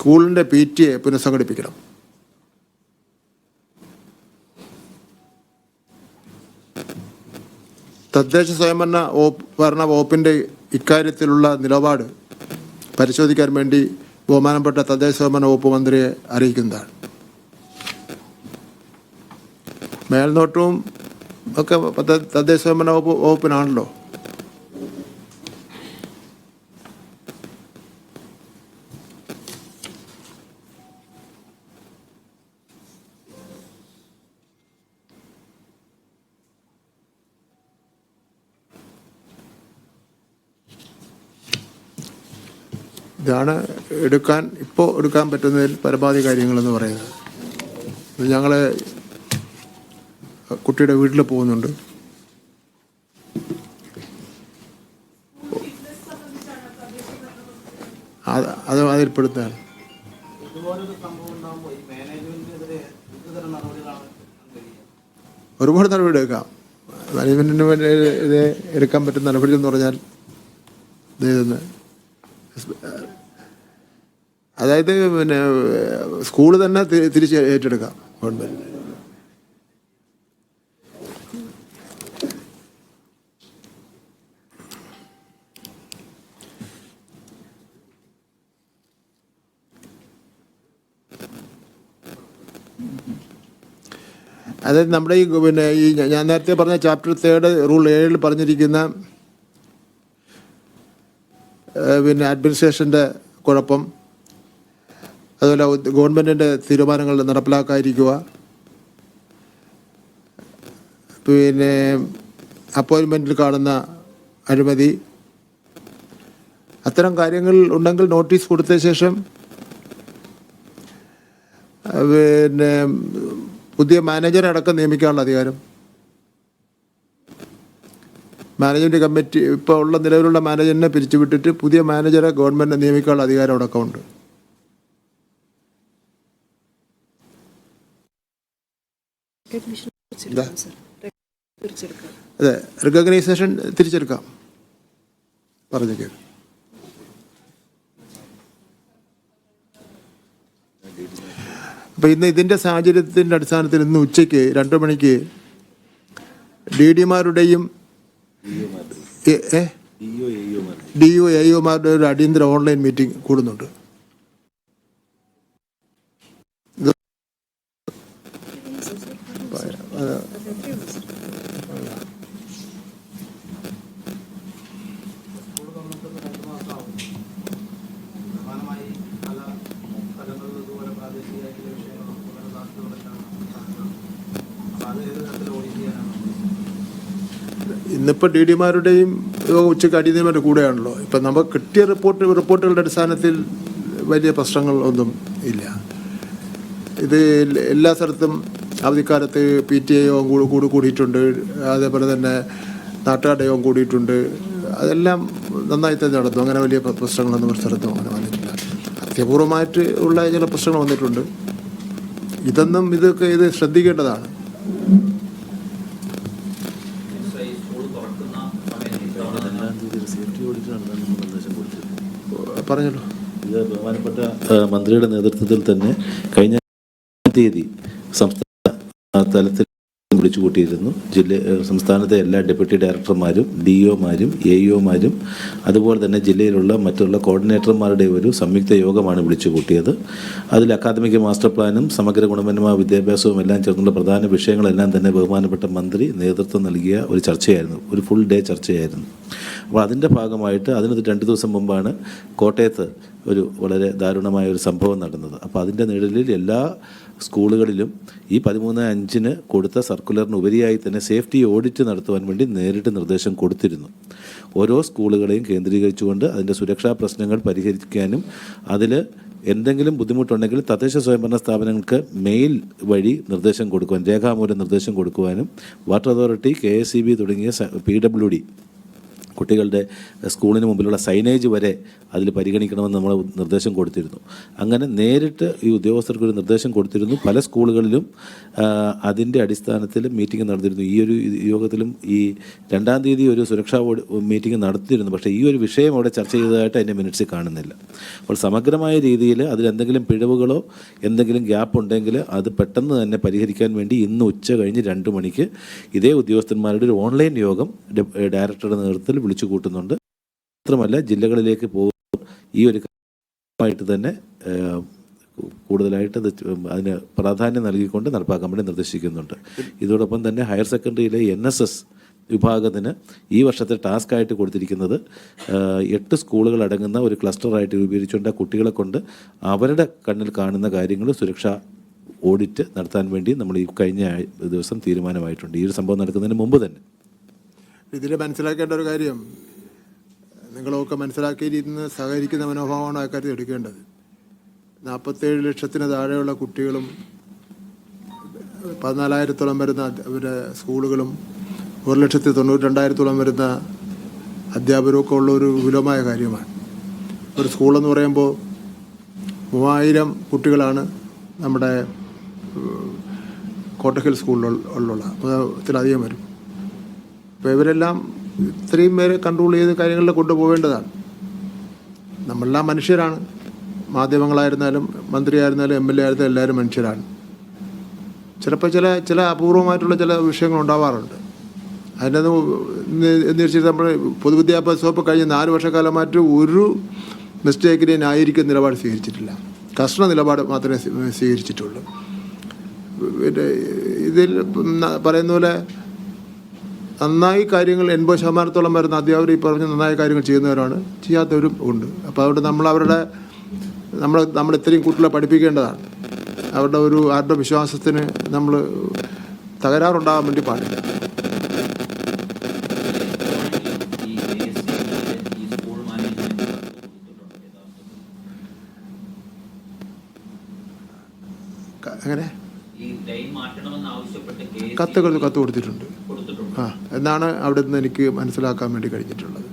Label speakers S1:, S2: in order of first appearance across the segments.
S1: സ്കൂളിന്റെ P T A പുനഃസംഘടിപ്പിക്കണം. തദ്ദേശ സ്വയംഭരണ ഭരണ വകുപ്പിന്റെ ഇക്കാര്യത്തിലുള്ള നിലപാട് പരിശോധിക്കാൻ വേണ്ടി ബഹുമാനപ്പെട്ട തദ്ദേശ സ്വയംഭരണ വകുപ്പ് മന്ത്രിയെ അറിയിക്കുന്നതാണ്. മേൽനോട്ടവും ഒക്കെ തദ്ദേശ സ്വയംഭരണ വകുപ്പ് വകുപ്പിനാണല്ലോ. ഇതാണ് എടുക്കാൻ ഇപ്പോൾ എടുക്കാൻ പറ്റുന്നതിൽ പരമാവധി കാര്യങ്ങളെന്ന് പറയുന്നത്. ഞങ്ങൾ കുട്ടിയുടെ വീട്ടിൽ പോകുന്നുണ്ട്. അത് അത് അതിൽപ്പെടുത്താണ്? ഒരുപാട് നടപടി എടുക്കാം. മാനേജ്മെന്റിന് വേണ്ടി ഇത് എടുക്കാൻ പറ്റുന്ന നടപടി എന്ന് പറഞ്ഞാൽ ഇത് ഇതെന്ന്. അതായത് പിന്നെ സ്കൂൾ തന്നെ തിരിച്ച് ഏറ്റെടുക്കാം. ഗവൺമെന്റ് അതായത് നമ്മുടെ ഈ പിന്നെ ഈ ഞാൻ നേരത്തെ പറഞ്ഞ ചാപ്റ്റർ തേർഡ് റൂൾ ഏഴിൽ പറഞ്ഞിരിക്കുന്ന പിന്നെ അഡ്മിനിസ്ട്രേഷന്റെ കുഴപ്പം. അതുപോലെ ഗവൺമെന്റിന്റെ തീരുമാനങ്ങൾ നടപ്പിലാക്കാതിരിക്കുക. പിന്നെ അപ്പോയിൻമെന്റിൽ കാണുന്ന അഴിമതി. അത്തരം കാര്യങ്ങൾ ഉണ്ടെങ്കിൽ നോട്ടീസ് കൊടുത്ത ശേഷം പിന്നെ പുതിയ മാനേജറെ അടക്കം നിയമിക്കാനുള്ള അധികാരം. മാനേജ്മെന്റ് കമ്മിറ്റി ഇപ്പോൾ ഉള്ള നിലവിലുള്ള മാനേജറിനെ പിരിച്ചുവിട്ടിട്ട് പുതിയ മാനേജറെ ഗവൺമെന്റ് നിയമിക്കാനുള്ള അധികാരം അടക്കമുണ്ട് അതെ റിക്കഗ്നൈസേഷൻ തിരിച്ചെടുക്കാം. പറഞ്ഞു കേൾക്കും അപ്പോൾ ഇന്ന് ഇതിന്റെ സാഹചര്യത്തിന്റെ അടിസ്ഥാനത്തിൽ ഇന്ന് ഉച്ചയ്ക്ക് രണ്ട് മണിക്ക് ഡി ഡിമാരുടെയും ഡി ഒ എ ഒമാരുടെ ഒരു അടിയന്തര ഓൺലൈൻ മീറ്റിംഗ് കൂടുന്നുണ്ട്. ഇത് ഇന്നിപ്പോൾ ഡി ഡിമാരുടെയും ഉച്ചയ്ക്ക് അടിയന്തരമായിട്ട് കൂടെയാണല്ലോ. ഇപ്പം നമുക്ക് കിട്ടിയ റിപ്പോർട്ട് റിപ്പോർട്ടുകളുടെ അടിസ്ഥാനത്തിൽ വലിയ പ്രശ്നങ്ങൾ ഒന്നും ഇല്ല. ഇത് എല്ലാ സ്ഥലത്തും അവധിക്കാലത്ത് പി ടി എ യോഗം കൂടി കൂടി കൂടിയിട്ടുണ്ട്. അതേപോലെ തന്നെ നാട്ടുകാരുടെ യോഗം കൂടിയിട്ടുണ്ട്. അതെല്ലാം നന്നായി തന്നെ നടന്നു. അങ്ങനെ വലിയ പ്രശ്നങ്ങളൊന്നും ഒരു സ്ഥലത്തും അങ്ങനെ വന്നിട്ടില്ല. അത്യപൂർവമായിട്ട് ഉള്ള ചില പ്രശ്നങ്ങൾ വന്നിട്ടുണ്ട്. ഇതൊന്നും ഇതൊക്കെ ഇത് ശ്രദ്ധിക്കേണ്ടതാണ്
S2: സ്കൂൾ തുറക്കുന്ന സമയത്ത് ഇത്തവണ തന്നെ
S3: രണ്ടാം തീയതി ഒരു സേഫ്റ്റി ഓഡിറ്റ് നടത്താൻ നമ്മൾ നിർദ്ദേശം കൊടുത്തിരുന്നു
S1: പറഞ്ഞല്ലോ.
S3: ഇത് ബഹുമാനപ്പെട്ട മന്ത്രിയുടെ നേതൃത്വത്തിൽ തന്നെ കഴിഞ്ഞ തീയതി സംസ്ഥാന തലത്തിൽ വിളിച്ചു കൂട്ടിയിരുന്നു. ജില്ല സംസ്ഥാനത്തെ എല്ലാ ഡെപ്യൂട്ടി ഡയറക്ടർമാരും ഡി ഒമാരും എ ഇഒമാരും അതുപോലെ തന്നെ ജില്ലയിലുള്ള മറ്റുള്ള കോർഡിനേറ്റർമാരുടെ ഒരു സംയുക്ത യോഗമാണ് വിളിച്ചു കൂട്ടിയത്. അതിൽ അക്കാദമിക് മാസ്റ്റർ പ്ലാനും സമഗ്ര ഗുണമേന്മ വിദ്യാഭ്യാസവും എല്ലാം ചേർന്നുള്ള പ്രധാന വിഷയങ്ങളെല്ലാം തന്നെ ബഹുമാനപ്പെട്ട മന്ത്രി നേതൃത്വം നൽകിയ ഒരു ചർച്ചയായിരുന്നു. ഒരു ഫുൾ ഡേ ചർച്ചയായിരുന്നു. അപ്പോൾ അതിന്റെ ഭാഗമായിട്ട് അതിന് രണ്ട് ദിവസം മുമ്പാണ് കോട്ടയത്ത് ഒരു വളരെ ദാരുണമായ ഒരു സംഭവം നടന്നത്. അപ്പോൾ അതിന്റെ നിഴലിൽ എല്ലാ സ്കൂളുകളിലും ഈ പതിമൂന്ന് അഞ്ചിന് കൊടുത്ത സർക്കുലറിന് ഉപരിയായി തന്നെ സേഫ്റ്റി ഓഡിറ്റ് നടത്തുവാൻ വേണ്ടി നേരിട്ട് നിർദ്ദേശം കൊടുത്തിരുന്നു. ഓരോ സ്കൂളുകളെയും കേന്ദ്രീകരിച്ചുകൊണ്ട് അതിന്റെ സുരക്ഷാ പ്രശ്നങ്ങൾ പരിഹരിക്കാനും അതിൽ എന്തെങ്കിലും ബുദ്ധിമുട്ടുണ്ടെങ്കിൽ തദ്ദേശ സ്വയംഭരണ സ്ഥാപനങ്ങൾക്ക് മെയിൽ വഴി നിർദ്ദേശം കൊടുക്കുവാൻ രേഖാമൂലം നിർദ്ദേശം കൊടുക്കുവാനും വാട്ടർ അതോറിറ്റി കെ തുടങ്ങിയ പി ഡബ്ല്യു ഡി കുട്ടികളുടെ സ്കൂളിന് മുമ്പിലുള്ള സൈനേജ് വരെ അതിൽ പരിഗണിക്കണമെന്ന് നമ്മൾ നിർദ്ദേശം കൊടുത്തിരുന്നു. അങ്ങനെ നേരിട്ട് ഈ ഉദ്യോഗസ്ഥർക്ക് ഒരു നിർദ്ദേശം കൊടുത്തിരുന്നു. പല സ്കൂളുകളിലും അതിന്റെ അടിസ്ഥാനത്തിൽ മീറ്റിംഗ് നടത്തിയിരുന്നു ഈ ഒരു യോഗത്തിലും ഈ രണ്ടാം തീയതി ഒരു സുരക്ഷാ മീറ്റിംഗ് നടത്തിയിരുന്നു. പക്ഷേ ഈ ഒരു വിഷയം അവിടെ ചർച്ച ചെയ്തതായിട്ട് അതിന്റെ മിനിറ്റ്സിൽ കാണുന്നില്ല. അപ്പോൾ സമഗ്രമായ രീതിയിൽ അതിലെന്തെങ്കിലും പിഴവുകളോ എന്തെങ്കിലും ഗ്യാപ്പ് ഉണ്ടെങ്കിൽ അത് പെട്ടെന്ന് തന്നെ പരിഹരിക്കാൻ വേണ്ടി ഇന്ന് ഉച്ച കഴിഞ്ഞ് രണ്ട് മണിക്ക് ഇതേ ഉദ്യോഗസ്ഥന്മാരുടെ ഒരു ഓൺലൈൻ യോഗം ഡയറക്ടറുടെ നേതൃത്വത്തിൽ വിളിച്ചു കൂട്ടുന്നുണ്ട് മാത്രമല്ല ജില്ലകളിലേക്ക് പോകുമ്പോൾ ഈ ഒരു കാര്യമായിട്ട് തന്നെ കൂടുതലായിട്ട് അതിന് പ്രാധാന്യം നൽകിക്കൊണ്ട് നടപ്പാക്കാൻ വേണ്ടി നിർദ്ദേശിക്കുന്നുണ്ട്. ഇതോടൊപ്പം തന്നെ ഹയർ സെക്കൻഡറിയിലെ എൻ എസ് എസ് വിഭാഗത്തിന് ഈ വർഷത്തെ ടാസ്ക് ആയിട്ട് കൊടുത്തിരിക്കുന്നത് എട്ട് സ്കൂളുകൾ അടങ്ങുന്ന ഒരു ക്ലസ്റ്ററായിട്ട് രൂപീകരിച്ചുകൊണ്ട് കുട്ടികളെ കൊണ്ട് അവരുടെ കണ്ണിൽ കാണുന്ന കാര്യങ്ങൾ സുരക്ഷ ഓഡിറ്റ് നടത്താൻ വേണ്ടി നമ്മൾ ഈ കഴിഞ്ഞ ദിവസം തീരുമാനമായിട്ടുണ്ട്. ഈ ഒരു സംഭവം നടക്കുന്നതിന് മുമ്പ് തന്നെ.
S1: ഇതിൽ മനസ്സിലാക്കേണ്ട ഒരു കാര്യം നിങ്ങളൊക്കെ മനസ്സിലാക്കിയിരുന്ന് സഹകരിക്കുന്ന മനോഭാവമാണ് അക്കാര്യത്തിൽ എടുക്കേണ്ടത്. നാൽപ്പത്തേഴ് ലക്ഷത്തിന് താഴെയുള്ള കുട്ടികളും പതിനാലായിരത്തോളം വരുന്ന അവരുടെ സ്കൂളുകളും ഒരു ലക്ഷത്തി തൊണ്ണൂറ്റി രണ്ടായിരത്തോളം വരുന്ന അധ്യാപകരൊക്കെ ഉള്ള ഒരു വിപുലമായ കാര്യമാണ്. ഒരു സ്കൂളെന്ന് പറയുമ്പോൾ മൂവായിരം കുട്ടികളാണ് നമ്മുടെ കോട്ടക്കൽ സ്കൂളിലുള്ള ഉള്ള അതിലധികം വരും. അപ്പോൾ ഇവരെല്ലാം ഇത്രയും പേരെ കൺട്രോൾ ചെയ്ത് കാര്യങ്ങളിൽ കൊണ്ടുപോകേണ്ടതാണ്. നമ്മളെല്ലാം മനുഷ്യരാണ്. മാധ്യമങ്ങളായിരുന്നാലും മന്ത്രിയായിരുന്നാലും എം എൽ എ ആയിരുന്നാലും എല്ലാവരും മനുഷ്യരാണ്. ചിലപ്പോൾ ചില ചില അപൂർവമായിട്ടുള്ള ചില വിഷയങ്ങൾ ഉണ്ടാവാറുണ്ട്. അതിന്റെ എന്ന് വെച്ചാൽ നമ്മൾ പൊതുവിദ്യാഭ്യാസ വകുപ്പ് കഴിഞ്ഞ നാല് വർഷക്കാലമായിട്ട് ഒരു മിസ്റ്റേക്കിനെ ന്യായീകരിക്കുന്ന നിലപാട് സ്വീകരിച്ചിട്ടില്ല. കർശന നിലപാട് മാത്രമേ സ്വീകരിച്ചിട്ടുള്ളൂ. പിന്നെ ഇതിൽ പറയുന്ന പോലെ നന്നായി കാര്യങ്ങൾ എൺപത് ശതമാനത്തോളം വരുന്ന അധ്യാപകർ ഈ പറഞ്ഞ നന്നായി കാര്യങ്ങൾ ചെയ്യുന്നവരാണ്. ചെയ്യാത്തവരും ഉണ്ട്. അപ്പോൾ അതുകൊണ്ട് നമ്മൾ അവരുടെ നമ്മൾ നമ്മൾ ഇത്രയും കുട്ടികളെ പഠിപ്പിക്കേണ്ടതാണ്. അവരുടെ ഒരു ആരുടെ വിശ്വാസത്തിന് നമ്മൾ തകരാറുണ്ടാകാൻ വേണ്ടി പാടില്ല. അങ്ങനെ കത്തുകൾ കത്ത് കൊടുത്തിട്ടുണ്ട്. ആ എന്നാണ് അവിടെ നിന്ന് എനിക്ക് മനസ്സിലാക്കാൻ വേണ്ടി കഴിഞ്ഞിട്ടുള്ളത്.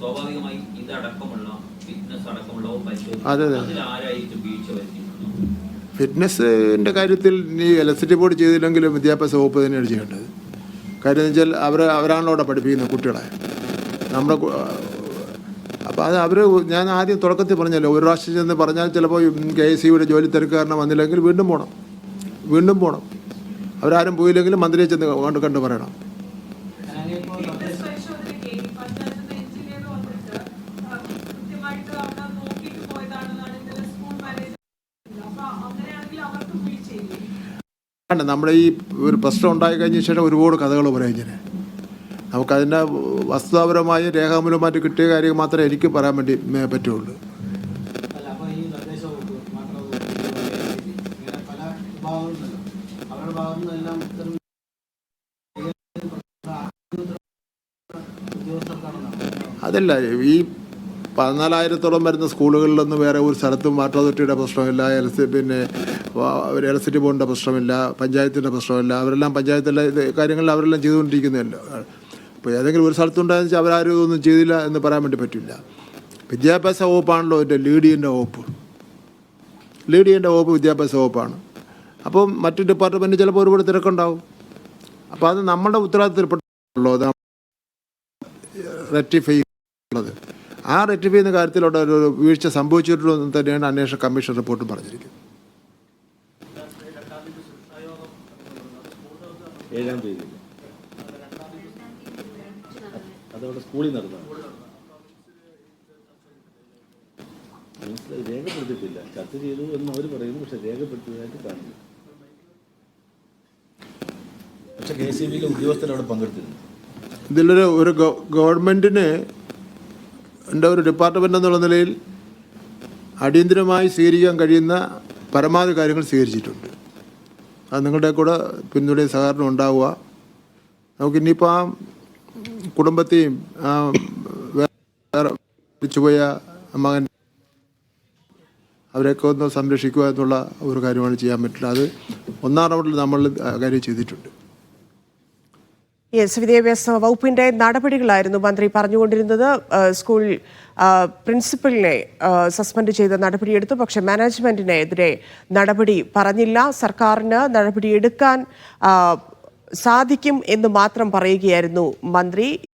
S2: സ്വാഭാവികമായി ഇതടക്കമുള്ള ഫിറ്റ്നസ്
S1: അതെ, അതെ.
S2: വീഴ്ച വരുത്തിയിട്ടുണ്ടോ
S1: ഫിറ്റ്നസ്സിന്റെ കാര്യത്തിൽ ഈ ഇലക്ട്രിസിറ്റി ബോർഡ് ചെയ്തില്ലെങ്കിലും വിദ്യാഭ്യാസ വകുപ്പ് തന്നെയാണ് ചെയ്യേണ്ടത്. കാര്യം എന്ന് വെച്ചാൽ അവർ അവരാണല്ലോ അവിടെ പഠിപ്പിക്കുന്ന കുട്ടികളെ. നമ്മുടെ അപ്പോൾ അത് അവർ ഞാൻ ആദ്യം തുടക്കത്തിൽ പറഞ്ഞല്ലോ ഒരു പ്രാവശ്യം ചെന്ന് പറഞ്ഞാൽ ചിലപ്പോൾ കെ എസ് സിയുടെ ജോലി തിരക്ക് വന്നില്ലെങ്കിൽ വീണ്ടും പോകണം വീണ്ടും പോകണം അവരാരും പോയില്ലെങ്കിൽ മന്ത്രിയെ ചെന്ന് കണ്ട് കണ്ട് പറയണം. നമ്മുടെ ഈ ഒരു പ്രശ്നം ഉണ്ടായി കഴിഞ്ഞ ശേഷം ഒരുപാട് കഥകൾ പറയാം നമുക്കതിന്റെ വസ്തുതാപരമായ രേഖാമൂലമായിട്ട് കിട്ടിയ കാര്യം മാത്രമേ എനിക്ക് പറയാൻ വേണ്ടി പറ്റുള്ളൂ. അതല്ല ഈ പതിനാലായിരത്തോളം വരുന്ന സ്കൂളുകളിലൊന്നും വേറെ ഒരു സ്ഥലത്തും വാട്ടർ അതോറിറ്റിയുടെ പ്രശ്നമില്ല എൽ സി പിന്നെ ഇലക്ട്രിസിറ്റി ബോർഡിന്റെ പ്രശ്നമില്ല പഞ്ചായത്തിന്റെ പ്രശ്നമില്ല അവരെല്ലാം പഞ്ചായത്തിലെ കാര്യങ്ങളിൽ അവരെല്ലാം ചെയ്തുകൊണ്ടിരിക്കുന്നതല്ലോ? അപ്പോൾ ഏതെങ്കിലും ഒരു സ്ഥലത്തുണ്ടായെന്ന് വെച്ചാൽ അവരാരും ഇതൊന്നും ചെയ്തില്ല എന്ന് പറയാൻ വേണ്ടി പറ്റില്ല. വിദ്യാഭ്യാസ വകുപ്പാണല്ലോ എന്റെ ലീഡ് ചെയ്യേണ്ട വകുപ്പ്. ലീഡ് ചെയ്യേണ്ട വകുപ്പ് വിദ്യാഭ്യാസ വകുപ്പാണ്. അപ്പം മറ്റു ഡിപ്പാർട്ട്മെന്റ് ചിലപ്പോൾ ഒരുപാട് തിരക്കുണ്ടാവും. അപ്പോൾ അത് നമ്മുടെ ഉത്തരവാദിത്തത്തിൽപ്പെട്ടുള്ളൂ റെക്ടിഫൈ ഉള്ളത് ആ റെക്ടിഫൈ ചെയ്യുന്ന കാര്യത്തിലുള്ള ഒരു വീഴ്ച സംഭവിച്ചിട്ടുള്ളൂ എന്ന് തന്നെയാണ് അന്വേഷണ കമ്മീഷൻ റിപ്പോർട്ടും പറഞ്ഞിരിക്കുന്നത്.
S3: ഏഴാം തീയതി. അതവിടെ സ്കൂളിൽ നടന്നു മനസ്സിലായി? രേഖപ്പെടുത്തിയിട്ടില്ല. ചർച്ച ചെയ്തു എന്ന് അവർ പറയുന്നു പക്ഷെ രേഖപ്പെടുത്തിയതായിട്ട് കാണുന്നു. പക്ഷെ കെ സി ബിയിലെ ഉദ്യോഗസ്ഥരവിടെ പങ്കെടുത്തിരുന്നു.
S1: ഇതിലൊരു ഒരു ഗവ- ഗവൺമെന്റിന് എന്റെ ഒരു ഡിപ്പാർട്ട്മെന്റ് എന്നുള്ള നിലയിൽ അടിയന്തിരമായി സ്വീകരിക്കാൻ കഴിയുന്ന പരമാവധി കാര്യങ്ങൾ സ്വീകരിച്ചിട്ടുണ്ട്. അത് നിങ്ങളുടെ കൂടെ പിന്തുണയും സഹകരണം ഉണ്ടാവുക. നമുക്ക് ഇനിയിപ്പോൾ ആ കുടുംബത്തെയും പോയ മകൻ അവരെയൊക്കെ ഒന്ന് സംരക്ഷിക്കുക എന്നുള്ള ഒരു കാര്യമാണ് ചെയ്യാൻ പറ്റില്ല. അത് ഒന്നാം റൗണ്ടിൽ നമ്മൾ കാര്യം ചെയ്തിട്ടുണ്ട്.
S4: യെസ് വിദ്യാഭ്യാസ വകുപ്പിന്റെ നടപടികളായിരുന്നു മന്ത്രി പറഞ്ഞുകൊണ്ടിരുന്നത്. സ്കൂൾ പ്രിൻസിപ്പലിനെ സസ്പെൻഡ് ചെയ്ത നടപടിയെടുത്തു പക്ഷേ മാനേജ്മെന്റിനെതിരെ നടപടി പറഞ്ഞില്ല. സർക്കാരിന് നടപടിയെടുക്കാൻ സാധിക്കും എന്ന് മാത്രം പറയുകയായിരുന്നു മന്ത്രി.